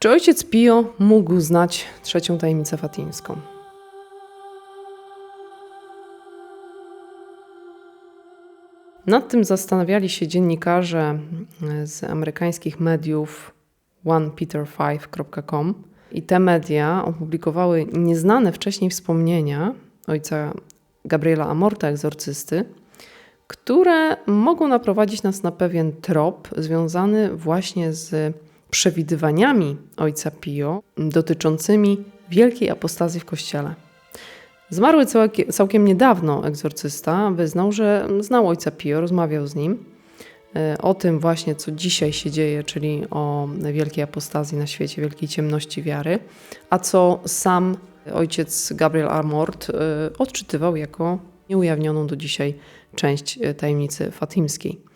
Czy ojciec Pio mógł znać trzecią tajemnicę fatimską? Nad tym zastanawiali się dziennikarze z amerykańskich mediów onepeter5.com i te media opublikowały nieznane wcześniej wspomnienia ojca Gabriela Amorta, egzorcysty, które mogą naprowadzić nas na pewien trop związany właśnie z przewidywaniami ojca Pio dotyczącymi wielkiej apostazji w kościele. Zmarły całkiem niedawno egzorcysta wyznał, że znał ojca Pio, rozmawiał z nim e, o tym właśnie, co dzisiaj się dzieje, czyli o wielkiej apostazji na świecie, wielkiej ciemności wiary, a co sam ojciec Gabriel Amort e, odczytywał jako nieujawnioną do dzisiaj część e, tajemnicy fatimskiej.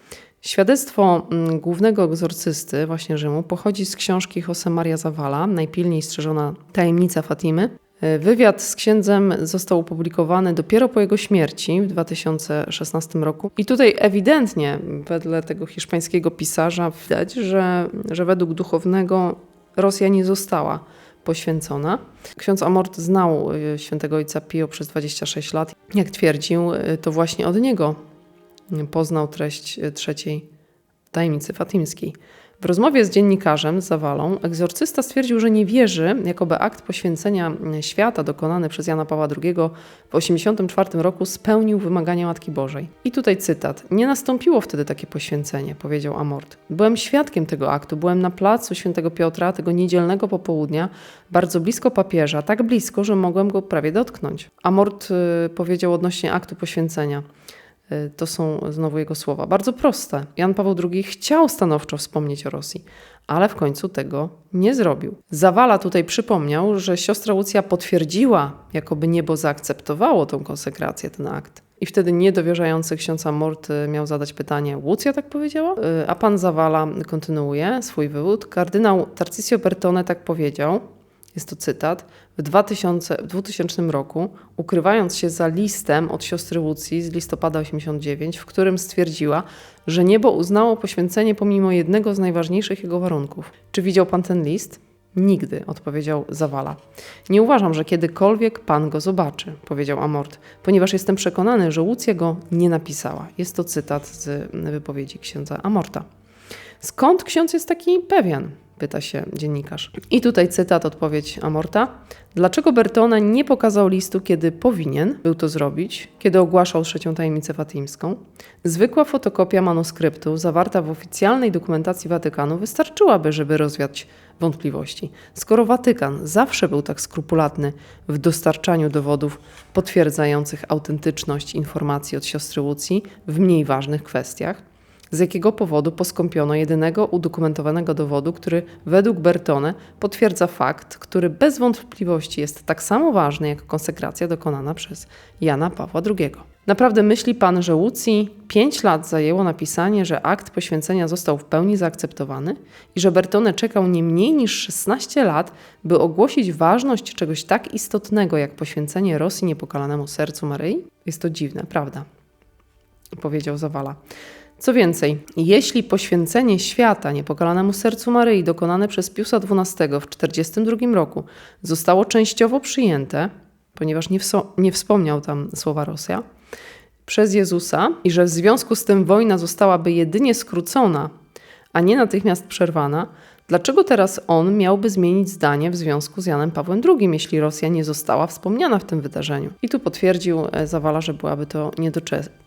Świadectwo mm, głównego egzorcysty właśnie Rzymu pochodzi z książki Jose Maria Zawala, najpilniej strzeżona tajemnica Fatimy. E, wywiad z księdzem został opublikowany dopiero po jego śmierci w 2016 roku. I tutaj ewidentnie, wedle tego hiszpańskiego pisarza, widać, że, że według duchownego Rosja nie została poświęcona. Ksiądz Amort znał e, świętego ojca Pio przez 26 lat. Jak twierdził, e, to właśnie od niego poznał treść e, trzeciej tajemnicy fatimskiej. W rozmowie z dziennikarzem Zawalą egzorcysta stwierdził, że nie wierzy, jakoby akt poświęcenia świata dokonany przez Jana Pawła II w 1984 roku spełnił wymagania Matki Bożej. I tutaj cytat. Nie nastąpiło wtedy takie poświęcenie, powiedział Amort. Byłem świadkiem tego aktu, byłem na placu świętego Piotra tego niedzielnego popołudnia, bardzo blisko papieża, tak blisko, że mogłem go prawie dotknąć. Amort y, powiedział odnośnie aktu poświęcenia. Y, to są znowu jego słowa. Bardzo proste. Jan Paweł II chciał stanowczo wspomnieć o Rosji, ale w końcu tego nie zrobił. Zawala tutaj przypomniał, że siostra Łucja potwierdziła, jakoby niebo zaakceptowało tą konsekrację, ten akt. I wtedy niedowierzający ksiądz Amort miał zadać pytanie, Łucja tak powiedziała? Y, a pan Zawala kontynuuje swój wywód. Kardynał Tarcisio Bertone tak powiedział, jest to cytat, w 2000, w 2000 roku, ukrywając się za listem od siostry Łucji z listopada 89, w którym stwierdziła, że niebo uznało poświęcenie pomimo jednego z najważniejszych jego warunków. Czy widział pan ten list? Nigdy, odpowiedział Zawala. Nie uważam, że kiedykolwiek pan go zobaczy, powiedział Amort, ponieważ jestem przekonany, że Łucja go nie napisała. Jest to cytat z wypowiedzi księdza Amorta. Skąd ksiądz jest taki pewien? Pyta się dziennikarz. I tutaj cytat, odpowiedź Amorta. Dlaczego Bertone nie pokazał listu, kiedy powinien był to zrobić, kiedy ogłaszał trzecią tajemnicę fatimską? Zwykła fotokopia manuskryptu zawarta w oficjalnej dokumentacji Watykanu wystarczyłaby, żeby rozwiać wątpliwości. Skoro Watykan zawsze był tak skrupulatny w dostarczaniu dowodów potwierdzających autentyczność informacji od siostry Łucji w mniej ważnych kwestiach, z jakiego powodu poskąpiono jedynego udokumentowanego dowodu, który według Bertone potwierdza fakt, który bez wątpliwości jest tak samo ważny jak konsekracja dokonana przez Jana Pawła II. Naprawdę myśli pan, że Łucji pięć lat zajęło napisanie, że akt poświęcenia został w pełni zaakceptowany i że Bertone czekał nie mniej niż 16 lat, by ogłosić ważność czegoś tak istotnego jak poświęcenie Rosji niepokalanemu sercu Maryi? Jest to dziwne, prawda? Powiedział Zawala. Co więcej, jeśli poświęcenie świata niepokalanemu sercu Maryi dokonane przez Piusa XII w 1942 roku zostało częściowo przyjęte, ponieważ nie, nie wspomniał tam słowa Rosja, przez Jezusa i że w związku z tym wojna zostałaby jedynie skrócona, a nie natychmiast przerwana, dlaczego teraz on miałby zmienić zdanie w związku z Janem Pawłem II, jeśli Rosja nie została wspomniana w tym wydarzeniu? I tu potwierdził e, Zawala, że byłaby to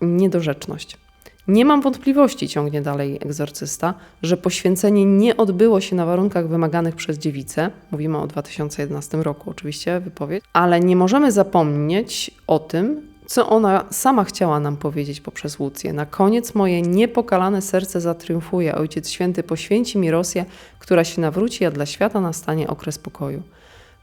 niedorzeczność. Nie mam wątpliwości, ciągnie dalej egzorcysta, że poświęcenie nie odbyło się na warunkach wymaganych przez dziewicę. Mówimy o 2011 roku, oczywiście, wypowiedź, ale nie możemy zapomnieć o tym, co ona sama chciała nam powiedzieć poprzez Łucję. Na koniec moje niepokalane serce zatriumfuje. Ojciec Święty poświęci mi Rosję, która się nawróci, a dla świata nastanie okres pokoju.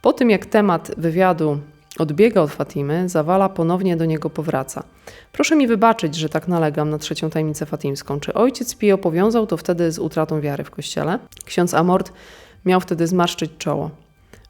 Po tym, jak temat wywiadu Odbiega od Fatimy, Zawala ponownie do niego powraca. Proszę mi wybaczyć, że tak nalegam na trzecią tajemnicę fatimską. Czy ojciec Pio powiązał to wtedy z utratą wiary w kościele? Ksiądz Amort miał wtedy zmarszczyć czoło.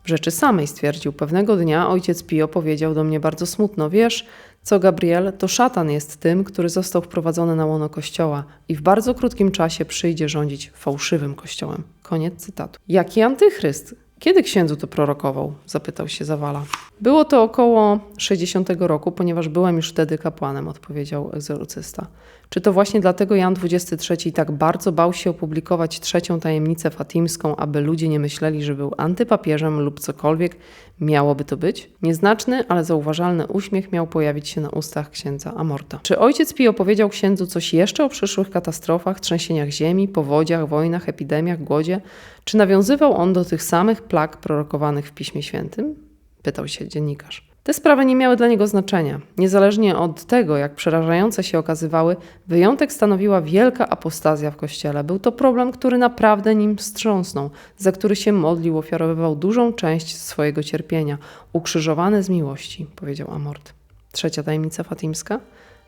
W rzeczy samej stwierdził, pewnego dnia ojciec Pio powiedział do mnie bardzo smutno, wiesz, Co Gabriel, to szatan jest tym, który został wprowadzony na łono kościoła i w bardzo krótkim czasie przyjdzie rządzić fałszywym kościołem. Koniec cytatu. Jaki antychryst? Kiedy księdzu to prorokował? Zapytał się Zawala. Było to około 60 roku, ponieważ byłem już wtedy kapłanem, odpowiedział egzorcysta. Czy to właśnie dlatego Jan XXIII tak bardzo bał się opublikować trzecią tajemnicę fatimską, aby ludzie nie myśleli, że był antypapieżem lub cokolwiek miałoby to być? Nieznaczny, ale zauważalny uśmiech miał pojawić się na ustach księdza Amorta. Czy ojciec Pio opowiedział księdzu coś jeszcze o przyszłych katastrofach, trzęsieniach ziemi, powodziach, wojnach, epidemiach, głodzie? Czy nawiązywał on do tych samych plag prorokowanych w Piśmie Świętym? Pytał się dziennikarz. Te sprawy nie miały dla niego znaczenia. Niezależnie od tego, jak przerażające się okazywały, wyjątek stanowiła wielka apostazja w kościele. Był to problem, który naprawdę nim wstrząsnął, za który się modlił, ofiarowywał dużą część swojego cierpienia. Ukrzyżowany z miłości, powiedział Amort. Trzecia tajemnica fatimska?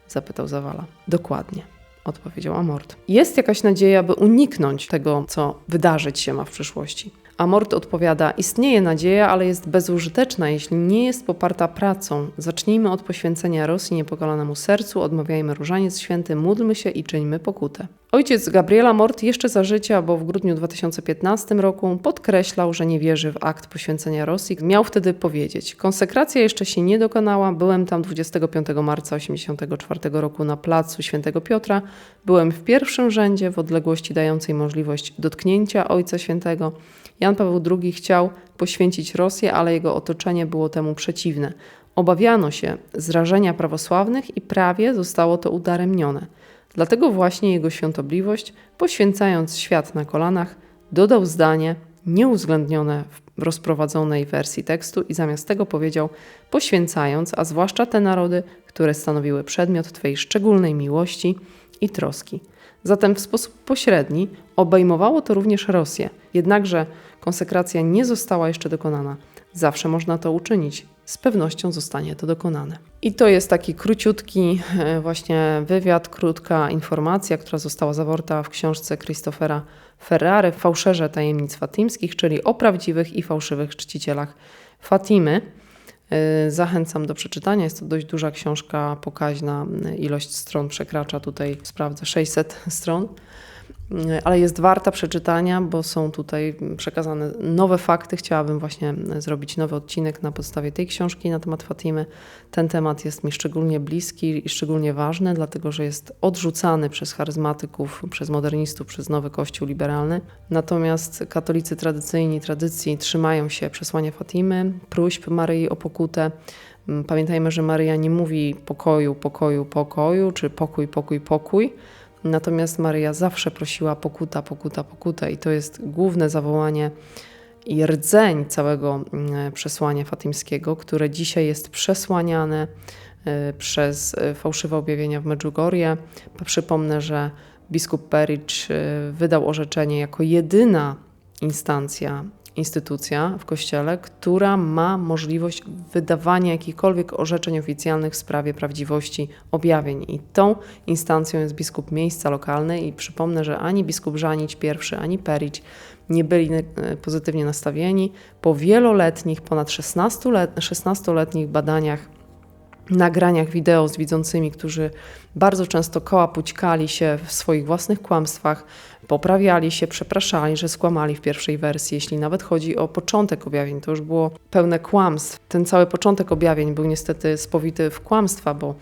zapytał Zawala. Dokładnie odpowiedział Amort. Jest jakaś nadzieja, by uniknąć tego, co wydarzyć się ma w przyszłości. Amort odpowiada: Istnieje nadzieja, ale jest bezużyteczna, jeśli nie jest poparta pracą. Zacznijmy od poświęcenia Rosji niepokolanemu sercu, odmawiajmy różaniec święty, módlmy się i czyńmy pokutę. Ojciec Gabriela Mort jeszcze za życia, bo w grudniu 2015 roku podkreślał, że nie wierzy w akt poświęcenia Rosji. Miał wtedy powiedzieć: Konsekracja jeszcze się nie dokonała. Byłem tam 25 marca 1984 roku na placu Świętego Piotra. Byłem w pierwszym rzędzie w odległości dającej możliwość dotknięcia Ojca Świętego. Jan Paweł II chciał poświęcić Rosję, ale jego otoczenie było temu przeciwne. Obawiano się zrażenia prawosławnych i prawie zostało to udaremnione. Dlatego właśnie jego świątobliwość, poświęcając świat na kolanach, dodał zdanie nieuwzględnione w rozprowadzonej wersji tekstu i zamiast tego powiedział: poświęcając, a zwłaszcza te narody, które stanowiły przedmiot Twojej szczególnej miłości i troski. Zatem w sposób pośredni obejmowało to również Rosję. Jednakże konsekracja nie została jeszcze dokonana. Zawsze można to uczynić. Z pewnością zostanie to dokonane. I to jest taki króciutki e, właśnie wywiad, krótka informacja, która została zawarta w książce Christophera Ferrary Fałszerze tajemnic fatimskich, czyli o prawdziwych i fałszywych czcicielach Fatimy. E, zachęcam do przeczytania. Jest to dość duża książka, pokaźna. Ilość stron przekracza tutaj, sprawdzę, 600 stron ale jest warta przeczytania, bo są tutaj przekazane nowe fakty. Chciałabym właśnie zrobić nowy odcinek na podstawie tej książki na temat Fatimy. Ten temat jest mi szczególnie bliski i szczególnie ważny, dlatego że jest odrzucany przez charyzmatyków, przez modernistów, przez nowy Kościół liberalny. Natomiast katolicy tradycyjni, tradycji trzymają się przesłania Fatimy, próśb Maryi o pokutę. Pamiętajmy, że Maryja nie mówi pokoju, pokoju, pokoju, czy pokój, pokój, pokój Natomiast Maryja zawsze prosiła pokuta, pokuta, pokuta i to jest główne zawołanie i rdzeń całego mm, przesłania fatimskiego, które dzisiaj jest przesłaniane y, przez y, fałszywe objawienia w Medjugorje. Przypomnę, że biskup Pericz wydał orzeczenie jako jedyna instancja instytucja w kościele, która ma możliwość wydawania jakichkolwiek orzeczeń oficjalnych w sprawie prawdziwości objawień. I tą instancją jest biskup miejsca lokalnej i przypomnę, że ani biskup Żanić I, ani Perić nie byli e, pozytywnie nastawieni. Po wieloletnich, ponad 16-letnich badaniach nagraniach wideo z widzącymi, którzy bardzo często kołapućkali się w swoich własnych kłamstwach, poprawiali się, przepraszali, że skłamali w pierwszej wersji. Jeśli nawet chodzi o początek objawień, to już było pełne kłamstw. Ten cały początek objawień był niestety spowity w kłamstwa, bo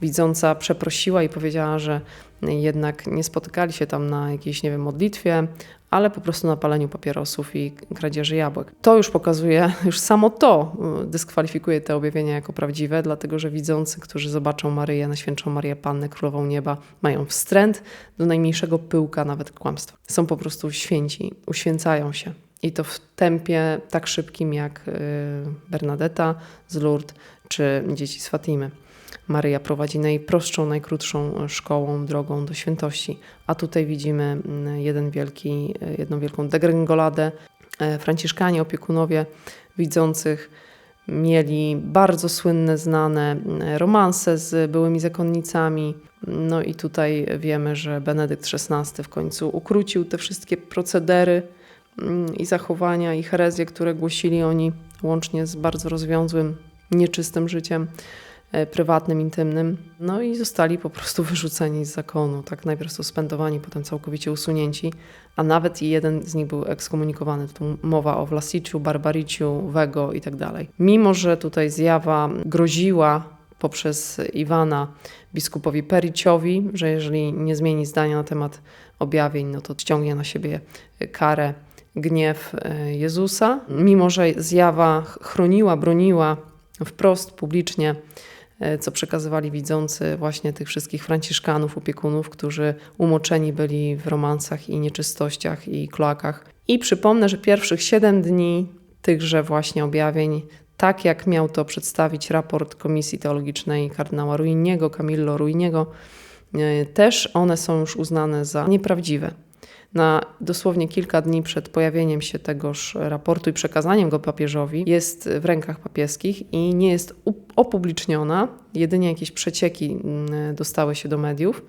widząca przeprosiła i powiedziała, że jednak nie spotykali się tam na jakiejś, nie wiem, modlitwie, ale po prostu na paleniu papierosów i kradzieży jabłek. To już pokazuje, już samo to y, dyskwalifikuje te objawienia jako prawdziwe, dlatego że widzący, którzy zobaczą Maryję, Najświętszą Marię Pannę, Królową Nieba, mają wstręt do najmniejszego pyłka, nawet kłamstwa. Są po prostu święci, uświęcają się. I to w tempie tak szybkim jak y, Bernadetta z Lourdes czy dzieci z Fatimy. Maryja prowadzi najprostszą, najkrótszą szkołą, drogą do świętości. A tutaj widzimy mm, jeden wielki, jedną wielką degrengoladę. E, Franciszkanie, opiekunowie widzących mieli bardzo słynne, znane mm, romanse z byłymi zakonnicami. No i tutaj wiemy, że Benedykt XVI w końcu ukrócił te wszystkie procedery mm, i zachowania i herezje, które głosili oni łącznie z bardzo rozwiązłym, nieczystym życiem. E, prywatnym, intymnym. No i zostali po prostu wyrzuceni z zakonu. Tak najpierw suspendowani, potem całkowicie usunięci, a nawet jeden z nich był ekskomunikowany. Tu mowa o Vlasiciu, Barbariciu, Wego i tak dalej. Mimo, że tutaj zjawa groziła poprzez Iwana biskupowi Periciowi, że jeżeli nie zmieni zdania na temat objawień, no to ściągnie na siebie karę, gniew e, Jezusa. Mimo, że zjawa chroniła, broniła wprost, publicznie, co przekazywali widzący właśnie tych wszystkich franciszkanów, opiekunów, którzy umoczeni byli w romansach i nieczystościach i kloakach. I przypomnę, że pierwszych siedem dni tychże właśnie objawień tak jak miał to przedstawić raport Komisji Teologicznej kardynała Ruiniego, Camillo Ruiniego, e, też one są już uznane za nieprawdziwe. Na dosłownie kilka dni przed pojawieniem się tegoż raportu i przekazaniem go papieżowi jest w rękach papieskich i nie jest opubliczniona. Jedynie jakieś przecieki mm, dostały się do mediów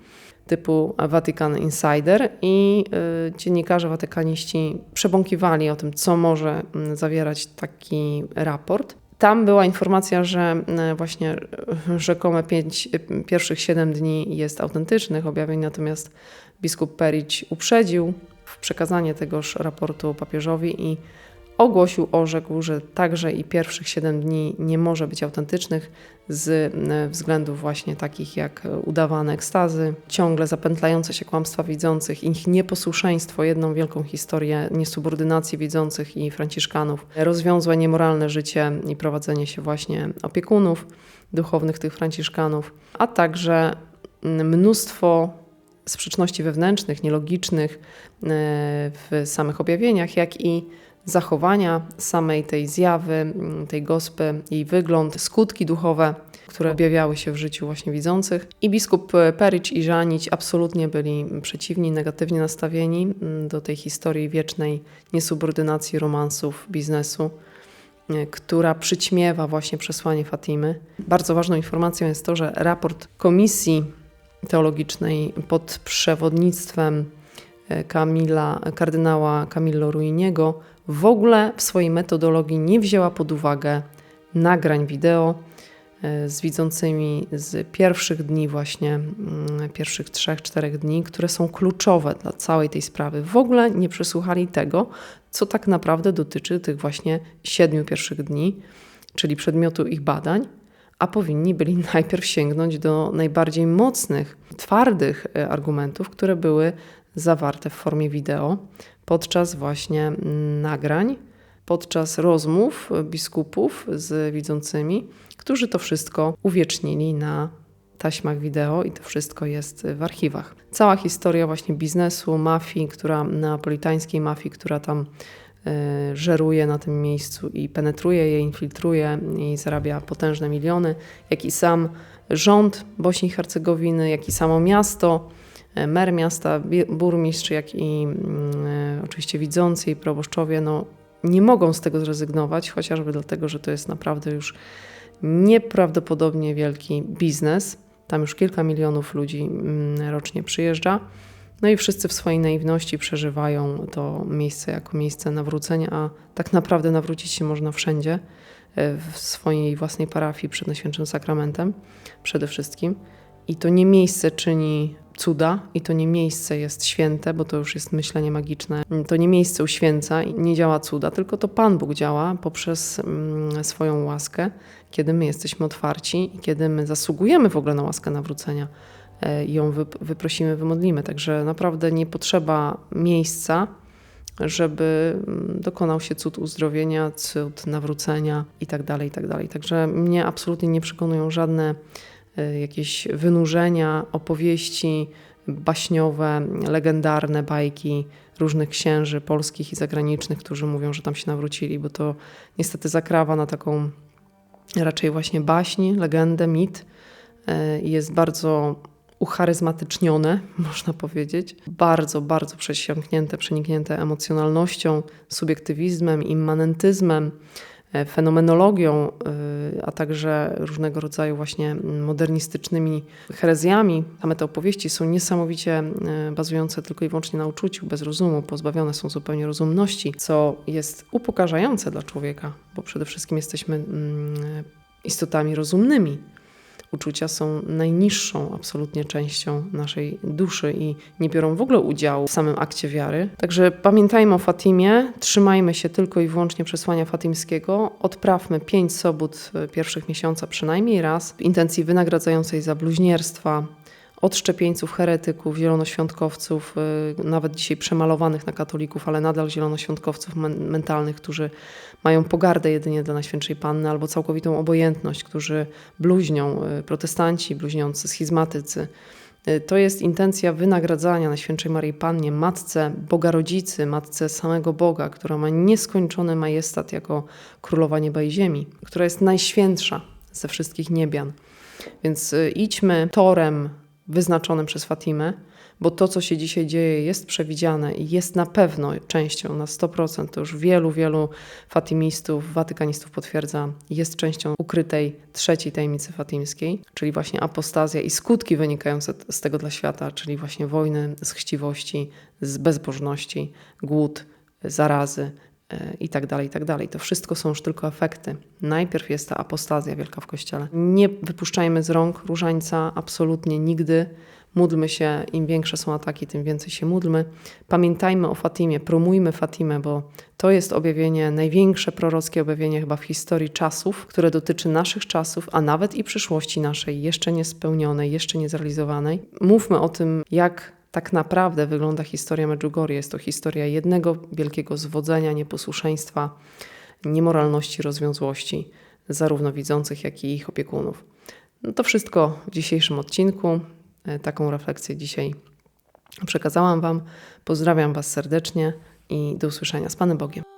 typu Vatican Insider i y, dziennikarze watykaniści przebąkiwali o tym, co może mm, zawierać taki raport. Tam była informacja, że e, właśnie e, rzekome pięć, e, pierwszych siedem dni jest autentycznych objawień, natomiast biskup Perić uprzedził przekazanie tegoż raportu papieżowi i ogłosił, orzekł, że także i pierwszych 7 dni nie może być autentycznych z e, względów właśnie takich jak udawane ekstazy, ciągle zapętlające się kłamstwa widzących, ich nieposłuszeństwo, jedną wielką historię niesubordynacji widzących i franciszkanów, rozwiązłe niemoralne życie i prowadzenie się właśnie opiekunów duchownych tych franciszkanów, a także mnóstwo sprzeczności wewnętrznych, nielogicznych e, w samych objawieniach, jak i zachowania samej tej zjawy, mm, tej gospy, jej wygląd, skutki duchowe, które objawiały się w życiu właśnie widzących. I biskup Pericz i Żanić absolutnie byli przeciwni, negatywnie nastawieni mm, do tej historii wiecznej niesubordynacji romansów, biznesu e, która przyćmiewa właśnie przesłanie Fatimy. Bardzo ważną informacją jest to, że raport Komisji Teologicznej pod przewodnictwem Kamila, e, kardynała Camillo Ruiniego w ogóle w swojej metodologii nie wzięła pod uwagę nagrań wideo e, z widzącymi z pierwszych dni, właśnie mm, pierwszych trzech, czterech dni, które są kluczowe dla całej tej sprawy. W ogóle nie przesłuchali tego, co tak naprawdę dotyczy tych właśnie siedmiu pierwszych dni, czyli przedmiotu ich badań, a powinni byli najpierw sięgnąć do najbardziej mocnych, twardych e, argumentów, które były zawarte w formie wideo podczas właśnie nagrań, podczas rozmów biskupów z widzącymi, którzy to wszystko uwiecznili na taśmach wideo i to wszystko jest w archiwach. Cała historia właśnie biznesu, mafii, która neapolitańskiej mafii, która tam żeruje na tym miejscu i penetruje je, infiltruje i zarabia potężne miliony, jak i sam rząd Bośni i Hercegowiny, jak i samo miasto E, mer miasta, burmistrz, jak i e, oczywiście widzący i proboszczowie, no, nie mogą z tego zrezygnować, chociażby dlatego, że to jest naprawdę już nieprawdopodobnie wielki biznes. Tam już kilka milionów ludzi mm, rocznie przyjeżdża. No i wszyscy w swojej naiwności przeżywają to miejsce jako miejsce nawrócenia, a tak naprawdę nawrócić się można wszędzie, e, w swojej własnej parafii przed Najświętszym Sakramentem przede wszystkim. I to nie miejsce czyni cuda i to nie miejsce jest święte, bo to już jest myślenie magiczne. To nie miejsce uświęca i nie działa cuda, tylko to Pan Bóg działa poprzez mm, swoją łaskę, kiedy my jesteśmy otwarci i kiedy my zasługujemy w ogóle na łaskę nawrócenia ją wyprosimy, wymodlimy. Także naprawdę nie potrzeba miejsca, żeby mm, dokonał się cud uzdrowienia, cud nawrócenia itd., tak itd. Tak Także mnie absolutnie nie przekonują żadne Y, jakieś wynurzenia, opowieści baśniowe, legendarne bajki różnych księży polskich i zagranicznych, którzy mówią, że tam się nawrócili, bo to niestety zakrawa na taką raczej właśnie baśń, legendę, mit. Y, jest bardzo ucharyzmatycznione, można powiedzieć. Bardzo, bardzo przesiąknięte, przeniknięte emocjonalnością, subiektywizmem, immanentyzmem. E, fenomenologią, e, a także różnego rodzaju właśnie modernistycznymi herezjami. Same te opowieści są niesamowicie e, bazujące tylko i wyłącznie na uczuciu, bez rozumu, pozbawione są zupełnie rozumności, co jest upokarzające dla człowieka, bo przede wszystkim jesteśmy mm, istotami rozumnymi. Uczucia są najniższą absolutnie częścią naszej duszy i nie biorą w ogóle udziału w samym akcie wiary. Także pamiętajmy o Fatimie, trzymajmy się tylko i wyłącznie przesłania fatimskiego, odprawmy pięć sobót w pierwszych miesiąca przynajmniej raz w intencji wynagradzającej za bluźnierstwa, odszczepieńców, heretyków, zielonoświątkowców, y, nawet dzisiaj przemalowanych na katolików, ale nadal zielonoświątkowców men mentalnych, którzy mają pogardę jedynie dla Najświętszej Panny albo całkowitą obojętność, którzy bluźnią, y, protestanci bluźniący, schizmatycy. Y, To jest intencja wynagradzania Najświętszej Maryi Pannie, Matce Boga Rodzicy, Matce samego Boga, która ma nieskończony majestat jako Królowa Nieba i Ziemi, która jest najświętsza ze wszystkich niebian. Więc idźmy torem wyznaczonym przez Fatimę, bo to, co się dzisiaj dzieje, jest przewidziane i jest na pewno częścią, na 100%, to już wielu, wielu fatimistów, watykanistów potwierdza, jest częścią ukrytej trzeciej tajemnicy fatimskiej, czyli właśnie apostazja i skutki wynikające z tego dla świata, czyli właśnie wojny, z chciwości, z bezbożności, głód, zarazy, i tak dalej, i tak dalej. To wszystko są już tylko efekty. Najpierw jest ta apostazja wielka w Kościele. Nie wypuszczajmy z rąk różańca absolutnie nigdy. Módlmy się, im większe są ataki, tym więcej się módlmy. Pamiętajmy o Fatimie, promujmy Fatimę, bo to jest objawienie, największe prorockie objawienie chyba w historii czasów, które dotyczy naszych czasów, a nawet i przyszłości naszej, jeszcze niespełnionej, jeszcze niezrealizowanej. Mówmy o tym, jak tak naprawdę wygląda historia Medjugorje. Jest to historia jednego wielkiego zwodzenia, nieposłuszeństwa, niemoralności, rozwiązłości, zarówno widzących, jak i ich opiekunów. No to wszystko w dzisiejszym odcinku. E, Taką refleksję dzisiaj przekazałam Wam. Pozdrawiam Was serdecznie i do usłyszenia z Panem Bogiem.